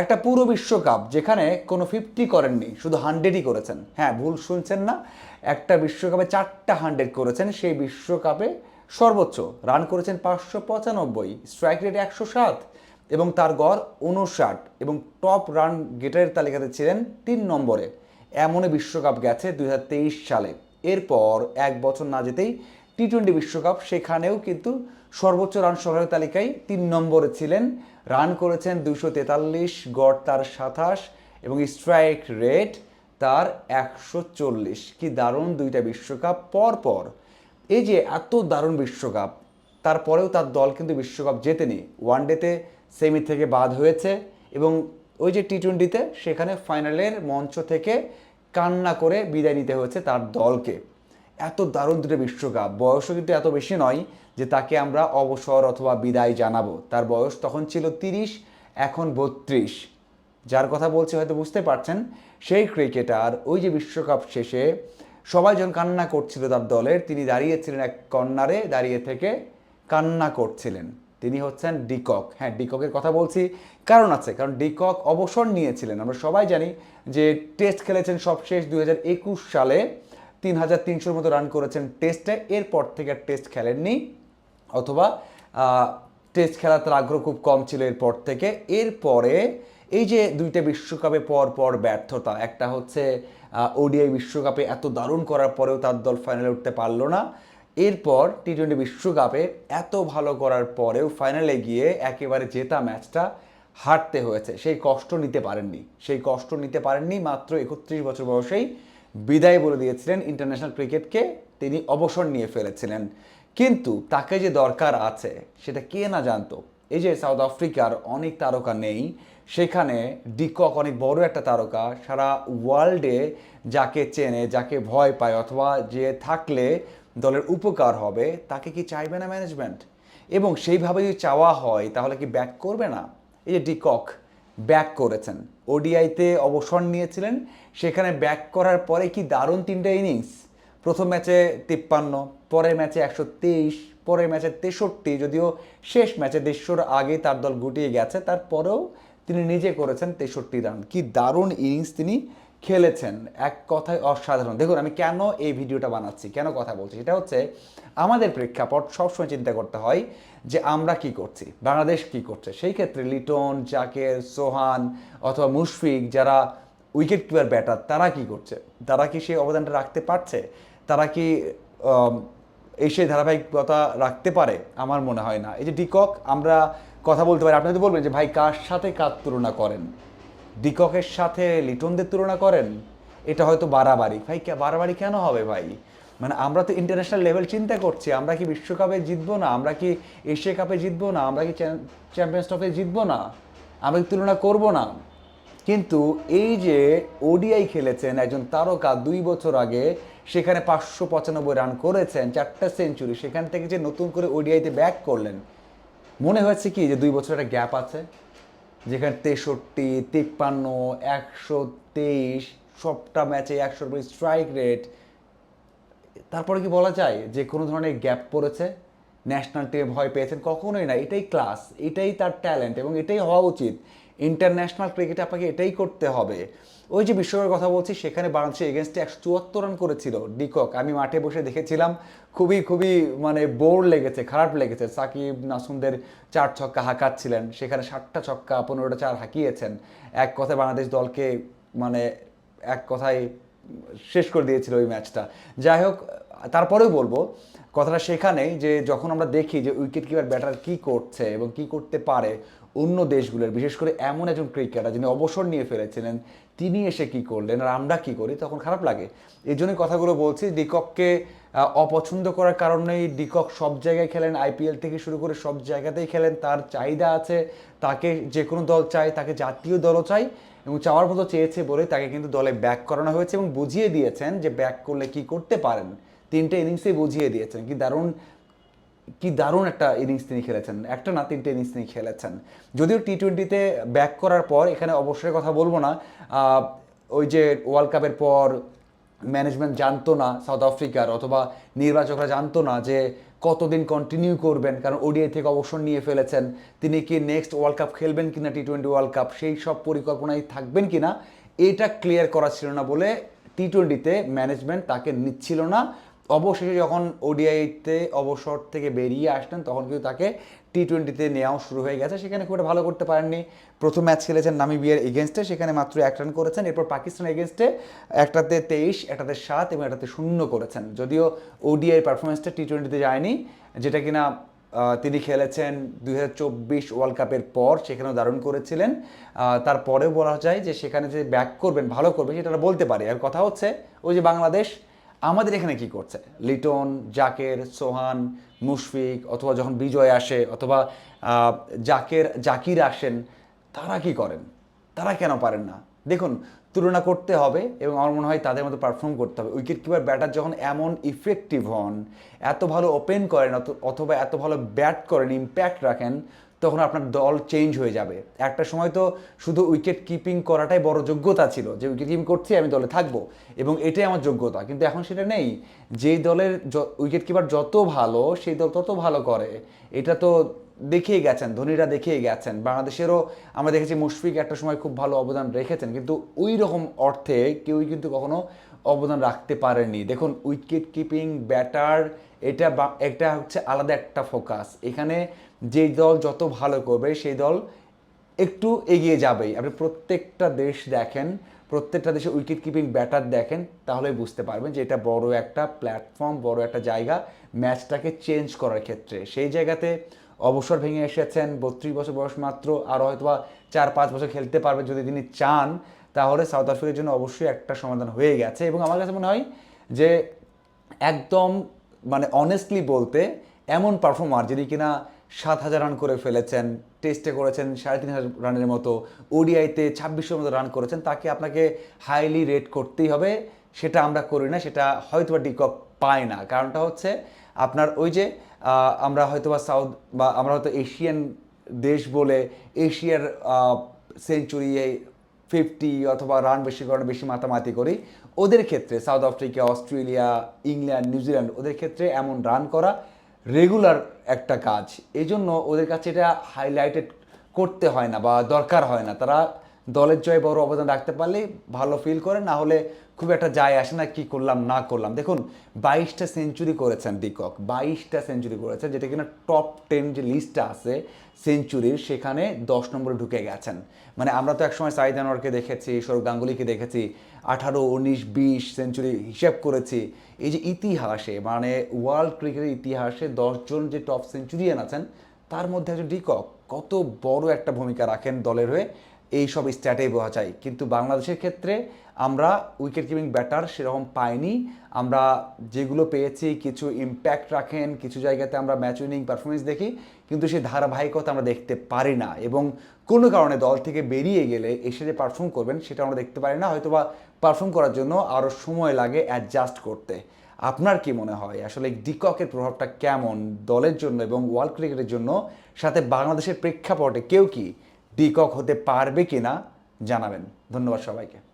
একটা পুরো বিশ্বকাপ যেখানে কোনো ফিফটি করেননি, শুধু হান্ড্রেডই করেছেন। হ্যাঁ ভুল শুনছেন না। একটা বিশ্বকাপে চারটা হান্ড্রেড করেছেন, সেই বিশ্বকাপে সর্বোচ্চ রান করেছেন পাঁচশো পঁচানব্বই স্ট্রাইক রেট একশো সাত এবং তার গড় উনষাট এবং টপ রান গেটারের তালিকাতে ছিলেন তিন নম্বরে। এমনই বিশ্বকাপ গেছে দুই হাজার তেইশ সালে। এরপর এক বছর না যেতেই টি টোয়েন্টি বিশ্বকাপ, সেখানেও কিন্তু সর্বোচ্চ রান সংগ্রহের তালিকায় তিন নম্বরে ছিলেন। রান করেছেন দুশো তেতাল্লিশ, গড় তার সাতাশ এবং স্ট্রাইক রেট তার একশো চল্লিশ। কি দারুণ দুইটা বিশ্বকাপ। পর পর এই যে এত দারুণ বিশ্বকাপ, তারপরেও তার দল কিন্তু বিশ্বকাপ জেতেনি। ওয়ানডেতে সেমি থেকে বাদ হয়েছে এবং ওই যে টি টোয়েন্টিতে সেখানে ফাইনালের মঞ্চ থেকে কান্না করে বিদায় নিতে হয়েছে তার দলকে। এত দারুণ দুটো বিশ্বকাপ। বয়সও কিন্তু এত বেশি নয় যে তাকে আমরা অবসর অথবা বিদায় জানাব। তার বয়স তখন ছিল তিরিশ, এখন বত্রিশ। যার কথা বলছি হয়তো বুঝতে পারছেন, সেই ক্রিকেটার ওই যে বিশ্বকাপ শেষে সবাই যখন কান্না করছিল তার দলের, তিনি দাঁড়িয়েছিলেন এক কর্নারে, দাঁড়িয়ে থেকে কান্না করছিলেন। তিনি হচ্ছেন ডিকক। হ্যাঁ ডিককের কথা বলছি, কারণ আছে, কারণ ডিকক অবসর নিয়েছিলেন। আমরা সবাই জানি যে টেস্ট খেলেছেন সবশেষ দুই হাজার একুশ সালে। তিন হাজার তিনশোর মতো রান করেছেন টেস্টে। এরপর থেকে আর টেস্ট খেলেননি, অথবা টেস্ট খেলা তার আগ্রহ খুব কম ছিল এরপর থেকে। এরপরে এই যে দুইটা বিশ্বকাপে পর পর ব্যর্থতা, একটা হচ্ছে ওডিআই বিশ্বকাপে এত দারুণ করার পরেও তার দল ফাইনালে উঠতে পারল না। এরপর টি টোয়েন্টি বিশ্বকাপে এত ভালো করার পরেও ফাইনালে গিয়ে একেবারে জেতা ম্যাচটা হারতে হয়েছে। সেই কষ্ট নিতে পারেননি। সেই কষ্ট নিতে পারেননি মাত্র একত্রিশ বছর বয়সেই। বিদায় বলে দিয়েছিলেন ইন্টারন্যাশনাল ক্রিকেটকে তিনি অবসর নিয়ে ফেলেছিলেন। কিন্তু তাকে যে দরকার আছে, সেটা কে না জানতো? এই যে সাউথ আফ্রিকার অনেক তারকা নেই, সেখানে ডিকক অনেক বড় একটা তারকা, সারা ওয়ার্ল্ডে যাকে চেনে, যাকে ভয় পায়, অথবা যে থাকলে দলের উপকার হবে, তাকে কি চাইবে না ম্যানেজমেন্ট এবং সেইভাবে যদি চাওয়া হয়, তাহলে কি ব্যাক করবে না? এই যে ডিকক ব্যাক করেছেন। ওডিআইতে অবসর নিয়েছিলেন। সেখানে ব্যাক করার পরে কি দারুণ তিনটা ইনিংস? প্রথম ম্যাচে তিপ্পান্ন, পরের ম্যাচে একশো তেইশ, পরের ম্যাচে তেষট্টি, যদিও শেষ ম্যাচে দেড়শোর আগে তার দল গুটিয়ে গেছে। তারপরেও তিনি নিজে করেছেন তেষট্টি রান। কি দারুণ ইনিংস তিনি খেলেছেন, এক কথায় অসাধারণ। দেখুন, আমি কেন এই ভিডিওটা বানাচ্ছি, কেন কথা বলছি? সেটা হচ্ছে, আমাদের প্রেক্ষাপট সবসময় চিন্তা করতে হয় যে আমরা কি করছি, বাংলাদেশ কি করছে। সেই ক্ষেত্রে লিটন, জাকের, সোহান অথবা মুশফিক যারা উইকেট কিপার ব্যাটার তারা কি করছে? তারা কি সেই অবদানটা রাখতে পারছে? তারা কি এসে ধারাবাহিকতা রাখতে পারে? আমার মনে হয় না। এই যে ডিকক আমরা কথা বলতে পারি। আপনি তো বলবেন যে, ভাই, কার সাথে কার তুলনা করেন? ডিককের সাথে লিটনদের তুলনা করেন, এটা হয়তো বাড়াবাড়ি। ভাই বাড়াবাড়ি কেন হবে ভাই? মানে আমরা তো ইন্টারন্যাশনাল লেভেল চিন্তা করছি, আমরা কি বিশ্বকাপে জিতবো না? আমরা কি এশিয়া কাপে জিতবো না? আমরা কি চ্যাম্পিয়ন্স ট্রফি জিতবো না? আমরা কি তুলনা করব না? কিন্তু এই যে ওডিআই খেলেছেন একজন তারকা দুই বছর আগে, সেখানে পাঁচশো পঁচানব্বই রান করেছেন, চারটা সেঞ্চুরি সেখান থেকে যে নতুন করে ওডিআইতে ব্যাক করলেন, মনে হয়েছে কি যে দুই বছর একটা গ্যাপ আছে? যেখানে তেষট্টি, তিপ্পান্ন, একশো তেইশ, সবটা ম্যাচে একশোর উপরে স্ট্রাইক রেট তারপরে কি বলা যায় যে কোনো ধরনের গ্যাপ পড়েছে? ন্যাশনাল টিমে ভয় পেয়েছেন কখনোই না। এটাই ক্লাস এটাই তার ট্যালেন্ট এবং এটাই হওয়া উচিত। ইন্টারন্যাশনাল ক্রিকেটে আপনাকে এটাই করতে হবে। ওই যে বিশ্বকাপের কথা বলছি, সেখানে বাংলাদেশের এগেনস্টে একশো চুয়াত্তর রান করেছিল ডিকক। আমি মাঠে বসে দেখেছিলাম, খুবই খুবই মানে বোর লেগেছে, খারাপ লেগেছে। সাকিব নাসুমদের চার ছক্কা হাঁকাচ্ছিলেন, সেখানে ষাটটা ছক্কা পনেরোটা চার হাঁকিয়েছেন। এক কথায় বাংলাদেশ দলকে মানে এক কথায় শেষ করে দিয়েছিল ওই ম্যাচটা। যাই হোক, তারপরেও বলব, কথাটা সেখানেই যে যখন আমরা দেখি যে উইকেট কিপার ব্যাটার কি করছে এবং কি করতে পারে অন্য দেশগুলোর, বিশেষ করে এমন একজন ক্রিকেটার যিনি অবসর নিয়ে ফেলেছিলেন, তিনি এসে কি করলেন আর আমরা কি করি তখন খারাপ লাগে। এই জন্যই কথাগুলো বলছি, ডিকককে অপছন্দ করার কারণেই ডিকক সব জায়গায় খেলেন আইপিএল থেকে শুরু করে সব জায়গাতেই খেলেন, তার চাহিদা আছে, তাকে যে কোনো দল চায় তাকে জাতীয় দলও চাই এবং চাওয়ার মতো চেয়েছে বলে তাকে কিন্তু দলে ব্যাক করানো হয়েছে এবং বুঝিয়ে দিয়েছেন যে ব্যাক করলে কি করতে পারেন। তিনটে ইনিংসেই বুঝিয়ে দিয়েছেন। কি দারুণ কি দারুণ একটা ইনিংস তিনি খেলেছেন। একটা না তিনটে ইনিংস তিনি খেলেছেন। যদিও টি টোয়েন্টিতে ব্যাক করার পর, এখানে অবশ্যই কথা বলব না ওই যে ওয়ার্ল্ড কাপের পর ম্যানেজমেন্ট জানতো না সাউথ আফ্রিকার অথবা নির্বাচকরা জানতো না যে কতদিন কন্টিনিউ করবেন, কারণ ওডিআই থেকে অবসর নিয়ে ফেলেছেন। তিনি কি নেক্সট ওয়ার্ল্ড কাপ খেলবেন কিনা টি টোয়েন্টি ওয়ার্ল্ড কাপ সেই সব পরিকল্পনায় থাকবেন কিনা, এটা ক্লিয়ার করা ছিল না বলে টি টোয়েন্টিতে ম্যানেজমেন্ট তাকে নিচ্ছিল না। অবশেষে যখন ওডিআইতে অবসর থেকে বেরিয়ে আসতেন তখন কিন্তু তাকে টি টোয়েন্টিতে নেওয়াও শুরু হয়ে গেছে। সেখানে খুব একটা ভালো করতে পারেননি। প্রথম ম্যাচ খেলেছেন নামিবিয়ার এগেনস্টে সেখানে মাত্র এক রান করেছেন। এরপর পাকিস্তান এগেনস্টে একটাতে তেইশ, একটাতে সাত এবং একটাতে শূন্য করেছেন। যদিও ওডিআই পারফরমেন্সটা টি টোয়েন্টিতে যায়নি, যেটা কিনা তিনি খেলেছেন দু দুই ওয়ার্ল্ড কাপের পর সেখানেও দারুণ করেছিলেন। তারপরেও বলা যায় যে সেখানে যে ব্যাক করবেন, ভালো করবেন, সেটা বলতে পারি। আর কথা হচ্ছে, ওই যে বাংলাদেশ আমাদের এখানে কি করছে? লিটন, জাকের, সোহান, মুশফিক অথবা যখন বিজয় আসে অথবা জাকের, জাকির আসেন, তারা কি করেন? তারা কেন পারেন না? দেখুন, তুলনা করতে হবে এবং আমার মনে হয় তাদের মতো পারফর্ম করতে হবে। উইকেট কিপার ব্যাটার যখন এমন ইফেক্টিভ হন, এত ভালো ওপেন করেন অথ- অথবা এত ভালো ব্যাট করেন ইম্প্যাক্ট রাখেন তখন আপনার দল চেঞ্জ হয়ে যাবে। একটা সময় তো শুধু উইকেট কিপিং করাটাই বড় যোগ্যতা ছিল, যে উইকেট কিপিং করছি, আমি দলে থাকব। এবং এটাই আমার যোগ্যতা। কিন্তু এখন সেটা নেই। যেই দলের উইকেট কিপার যত ভালো, সেই দল তত ভালো করে। এটা তো দেখিয়ে গেছেন, ধোনিরা দেখিয়ে গেছেন। বাংলাদেশেরও আমরা দেখেছি মুশফিক একটা সময় খুব ভালো অবদান রেখেছেন, কিন্তু ওই রকম অর্থে কেউই কিন্তু কখনো অবদান রাখতে পারেনি। দেখুন, উইকেট কিপিং ব্যাটার, এটা এটা হচ্ছে আলাদা একটা ফোকাস। এখানে যেই দল যত ভালো করবে, সেই দল একটু এগিয়ে যাবেই। আপনি প্রত্যেকটা দেশ দেখেন, প্রত্যেকটা দেশে উইকেট কিপিং ব্যাটার দেখেন তাহলে বুঝতে পারবেন যে এটা বড় একটা প্ল্যাটফর্ম, বড় একটা জায়গা, ম্যাচটাকে চেঞ্জ করার ক্ষেত্রে। সেই জায়গাতে অবসর ভেঙে এসেছেন, বত্রিশ বছর বয়স মাত্র আরও হয়তো বা চার পাঁচ বছর খেলতে পারবে যদি তিনি চান, তাহলে সাউথ আফ্রিকার জন্য অবশ্যই একটা সমাধান হয়ে গেছে। এবং আমার কাছে মনে হয় যে একদম মানে অনেস্টলি বলতে এমন পারফর্মার যিনি কিনা সাত হাজার রান করে ফেলেছেন টেস্টে করেছেন সাড়ে তিন হাজার রানের মতো ওডিআইতে ছাব্বিশের মতো রান করেছেন, তাকে আপনাকে হাইলি রেট করতেই হবে, সেটা আমরা করি না, সেটা হয়তো বা ডিকক পায় না। কারণটা হচ্ছে আপনার ওই যে আমরা হয়তো বা সাউথ বা আমরা হয়তো এশিয়ান দেশ বলে এশিয়ার সেঞ্চুরি ফিফটি অথবা রান বেশি কারণে বেশি মাতামাতি করি। ওদের ক্ষেত্রে South Africa, Australia, England New Zealand ওদের ক্ষেত্রে এমন রান করা রেগুলার একটা কাজ। এই জন্য ওদের কাছে এটা হাইলাইটেড করতে হয় না বা দরকার হয় না। তারা দলের জয় বড় অবদান রাখতে পারলে ভালো ফিল করে, না হলে খুব একটা যায় আসে না কি করলাম, না করলাম। দেখুন, বাইশটা সেঞ্চুরি করেছেন ডিকক বাইশটা সেঞ্চুরি করেছেন, যেটা কিনা টপ টেন যে লিস্টটা আছে সেঞ্চুরির সেখানে দশ নম্বরে ঢুকে গেছেন। মানে আমরা তো একসময় সাইদ আনোয়ারকে দেখেছি, সৌরভ গাঙ্গুলিকে দেখেছি, আঠারো, উনিশ, বিশ সেঞ্চুরি হিসাব করেছি। এই যে ইতিহাসে মানে ওয়ার্ল্ড ক্রিকেটের ইতিহাসে দশজন যে টপ সেঞ্চুরিয়ান আছেন, তার মধ্যে একজন ডিকক কত বড় একটা ভূমিকা রাখেন দলের হয়ে। এই সব স্ট্যাটেই বোঝা যায়। কিন্তু বাংলাদেশের ক্ষেত্রে আমরা উইকেট কিপিং ব্যাটার সেরকম পাইনি। আমরা যেগুলো পেয়েছি, কিছু ইম্প্যাক্ট রাখেন, কিছু জায়গাতে আমরা ম্যাচ উইনিং পারফরমেন্স দেখি, কিন্তু সেই ধারাবাহিকতা আমরা দেখতে পারি না। এবং কোনো কারণে দল থেকে বেরিয়ে গেলে এসে যে পারফর্ম করবেন, সেটা আমরা দেখতে পারি না। হয়তোবা পারফর্ম করার জন্য আরও সময় লাগে অ্যাডজাস্ট করতে। আপনার কি মনে হয়? আসলে ডিককের প্রভাবটা কেমন দলের জন্য এবং ওয়ার্ল্ড ক্রিকেটের জন্য? সাথে বাংলাদেশের প্রেক্ষাপটে কেউ কি ডিকক হতে পারবে কিনা জানাবেন। ধন্যবাদ সবাইকে।